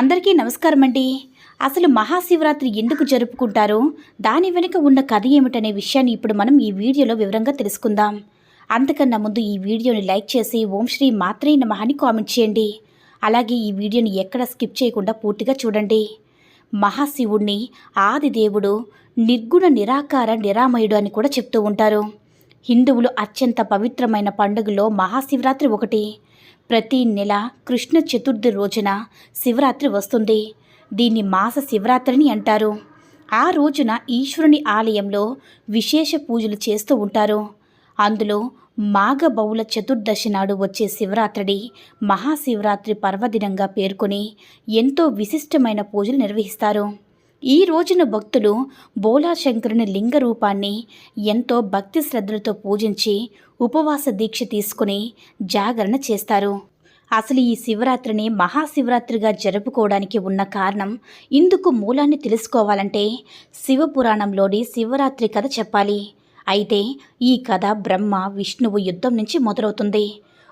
అందరికీ నమస్కారం అండి అసలు మహాశివరాత్రి ఎందుకు జరుపుకుంటారో? దాని వెనుక ఉన్న కథ ఏమిటనే విషయాన్ని ఇప్పుడు మనం ఈ వీడియోలో వివరంగా తెలుసుకుందాం. అంతకన్నా ముందు ఈ వీడియోని లైక్ చేసి ఓం శ్రీ మాత్రే నమః అని కామెంట్ చేయండి. అలాగే ఈ వీడియోని ఎక్కడ స్కిప్ చేయకుండా పూర్తిగా చూడండి. మహాశివుణ్ణి ఆది దేవుడు నిర్గుణ నిరాకార నిరామయుడు అని కూడా చెప్తూ ఉంటారు. హిందువులు అత్యంత పవిత్రమైన పండుగలో మహాశివరాత్రి ఒకటి. ప్రతి నెల కృష్ణ చతుర్థి రోజున శివరాత్రి వస్తుంది. దీన్ని మాస శివరాత్రిని అంటారు. ఆ రోజున ఈశ్వరుని ఆలయంలో విశేష పూజలు చేస్తూ ఉంటారు. అందులో మాఘ బహుళ చతుర్దశి నాడు వచ్చే శివరాత్రిని మహాశివరాత్రి పర్వదినంగా పేర్కొని ఎంతో విశిష్టమైన పూజలు నిర్వహిస్తారు. ఈ రోజున భక్తులు బోలాశంకరుని లింగ రూపాన్ని ఎంతో భక్తి శ్రద్ధలతో పూజించి ఉపవాస దీక్ష తీసుకుని జాగరణ చేస్తారు. అసలు ఈ శివరాత్రిని మహాశివరాత్రిగా జరుపుకోవడానికి ఉన్న కారణం ఇందుకు మూలాన్ని తెలుసుకోవాలంటే శివపురాణంలోని శివరాత్రి కథ చెప్పాలి. అయితే ఈ కథ బ్రహ్మ విష్ణువు యుద్ధం నుంచి మొదలవుతుంది.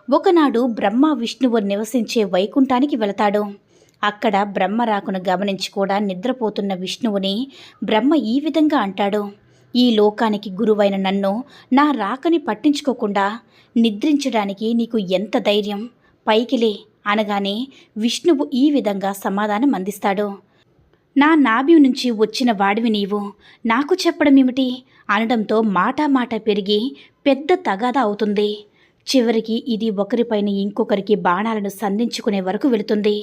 ఒకనాడు బ్రహ్మ విష్ణువు నివసించే వైకుంఠానికి వెళతాడు. అక్కడ బ్రహ్మ రాకును గమనించి కూడా నిద్రపోతున్న విష్ణువుని బ్రహ్మ ఈ విధంగా అంటాడు ఈ లోకానికి గురువైన నన్ను నా రాకని పట్టించుకోకుండా నిద్రించడానికి నీకు ఎంత ధైర్యం? పైకిలే అనగానే విష్ణువు ఈ విధంగా సమాధానం అందిస్తాడు. నా నాభి నుంచి వచ్చిన వాడివి నీవు నాకు చెప్పడం ఏమిటి అనడంతో మాటామాట మాట పెరిగి పెద్ద తగాదా అవుతుంది. చివరికి ఇది ఒకరిపైన ఇంకొకరికి బాణాలను సంధించుకునే వరకు వెళుతుంది.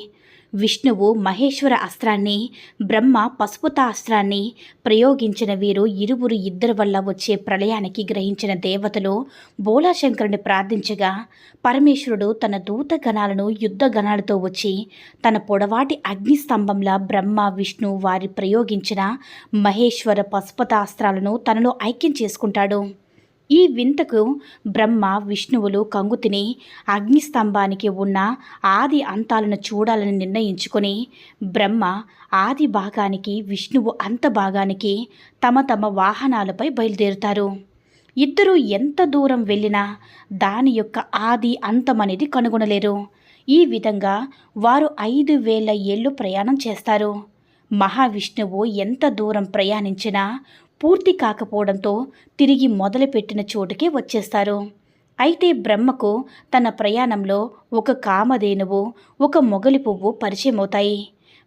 విష్ణువు మహేశ్వర అస్త్రాన్ని బ్రహ్మ పసుపుత అస్త్రాన్ని ప్రయోగించిన వీరు ఇరువురు ఇద్దరు వల్ల వచ్చే ప్రళయానికి గ్రహించిన దేవతలు బోలాశంకరుని ప్రార్థించగా పరమేశ్వరుడు తన దూత గణాలను యుద్ధ గణాలతో వచ్చి తన పొడవాటి అగ్నిస్తంభంలా బ్రహ్మ విష్ణు వారి ప్రయోగించిన మహేశ్వర పశుపత అస్త్రాలను తనలో ఐక్యం చేసుకుంటాడు. ఈ వింతకు బ్రహ్మ విష్ణువులు కంగుతిని అగ్నిస్తంభానికి ఉన్న ఆది అంతాలను చూడాలని నిర్ణయించుకొని బ్రహ్మ ఆది భాగానికి విష్ణువు అంత భాగానికి తమ తమ వాహనాలపై బయలుదేరుతారు. ఇద్దరూ ఎంత దూరం వెళ్ళినా దాని యొక్క ఆది అంతం అనేది కనుగొనలేరు. ఈ విధంగా వారు ఐదు వేల ఏళ్ళు ప్రయాణం చేస్తారు. మహావిష్ణువు ఎంత దూరం ప్రయాణించినా పూర్తి కాకపోవడంతో తిరిగి మొదలుపెట్టిన చోటుకే వచ్చేస్తారు. అయితే బ్రహ్మకు తన ప్రయాణంలో ఒక కామధేనువు ఒక మొగలి పువ్వు పరిచయం అవుతాయి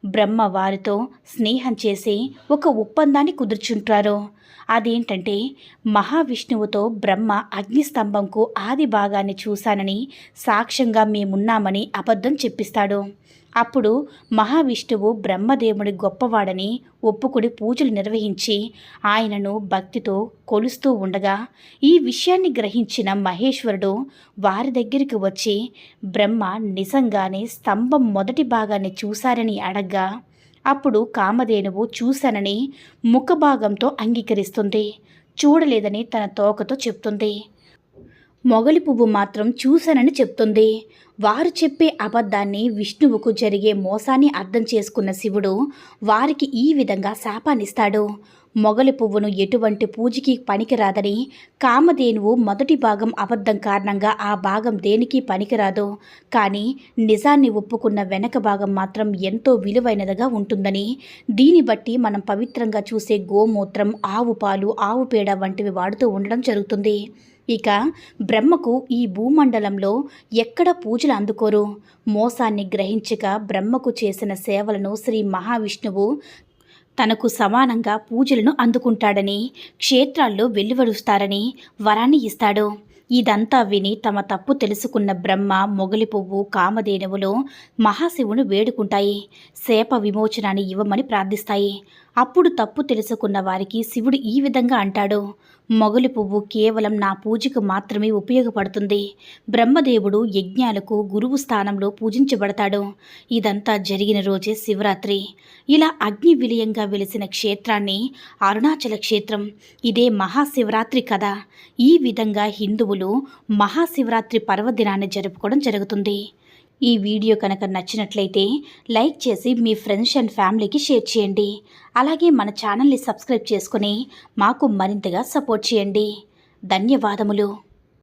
బ్రహ్మ వారితో స్నేహం చేసి ఒక ఒప్పందాన్ని కుదుర్చుంటారు. అదేంటంటే మహావిష్ణువుతో బ్రహ్మ అగ్నిస్తంభంకు ఆది భాగాన్ని చూశానని సాక్ష్యంగా మేమున్నామని అబద్ధం చెప్పిస్తాడు. అప్పుడు మహావిష్ణువు బ్రహ్మదేవుడి గొప్పవాడని ఒప్పుకుని పూజలు నిర్వహించి ఆయనను భక్తితో కొలుస్తూ ఉండగా ఈ విషయాన్ని గ్రహించిన మహేశ్వరుడు వారి దగ్గరికి వచ్చి బ్రహ్మ నిజంగానే స్తంభం మొదటి భాగాన్ని చూశారని అడగ్గా అప్పుడు కామధేనువు చూశానని ముఖభాగంతో అంగీకరిస్తుంది చూడలేదని తన తోకతో చెప్తుంది. మొగలి పువ్వు మాత్రం చూశానని చెప్తుంది. వారు చెప్పే అబద్ధాన్ని విష్ణువుకు జరిగే మోసాన్ని అర్థం చేసుకున్న శివుడు వారికి ఈ విధంగా శాపాన్నిస్తాడు. మొగలి పువ్వును ఎటువంటి పూజకి పనికిరాదని కామధేనువు మొదటి భాగం అబద్ధం కారణంగా ఆ భాగం దేనికి పనికిరాదు. కానీ నిజాన్ని ఒప్పుకున్న వెనక భాగం మాత్రం ఎంతో విలువైనదిగా ఉంటుందని దీన్ని బట్టి మనం పవిత్రంగా చూసే గోమూత్రం ఆవు పాలు ఆవు పేడ వంటివి వాడుతూ ఉండడం జరుగుతుంది. ఇక బ్రహ్మకు ఈ భూమండలంలో ఎక్కడ పూజలు అందుకోరు? మోసాన్ని గ్రహించక బ్రహ్మకు చేసిన సేవలను శ్రీ మహావిష్ణువు తనకు సమానంగా పూజలను అందుకుంటాడని క్షేత్రాల్లో వెలువడుస్తారని వరాన్ని ఇస్తాడు. ఇదంతా విని తమ తప్పు తెలుసుకున్న బ్రహ్మ మొగలి పువ్వు కామధేనువులు మహాశివుని వేడుకుంటాయి. శాప విమోచనాన్ని ఇవ్వమని ప్రార్థిస్తాయి. అప్పుడు తప్పు తెలుసుకున్న వారికి శివుడు ఈ విధంగా అంటాడు. మొగలి పువ్వు కేవలం నా పూజకు మాత్రమే ఉపయోగపడుతుంది. బ్రహ్మదేవుడు యజ్ఞాలకు గురువు స్థానంలో పూజించబడతాడు. ఇదంతా జరిగిన రోజే శివరాత్రి. ఇలా అగ్ని విలయంగా వెలిసిన క్షేత్రాన్ని అరుణాచల క్షేత్రం ఇదే మహాశివరాత్రి కథ. ఈ విధంగా హిందువులు మహాశివరాత్రి పర్వదినాన్ని జరుపుకోవడం జరుగుతుంది. ఈ వీడియో కనుక నచ్చినట్లయితే లైక్ చేసి మీ ఫ్రెండ్స్ అండ్ ఫ్యామిలీకి షేర్ చేయండి. అలాగే మన ఛానల్ని సబ్స్క్రైబ్ చేసుకుని మాకు మరింతగా సపోర్ట్ చేయండి. ధన్యవాదములు.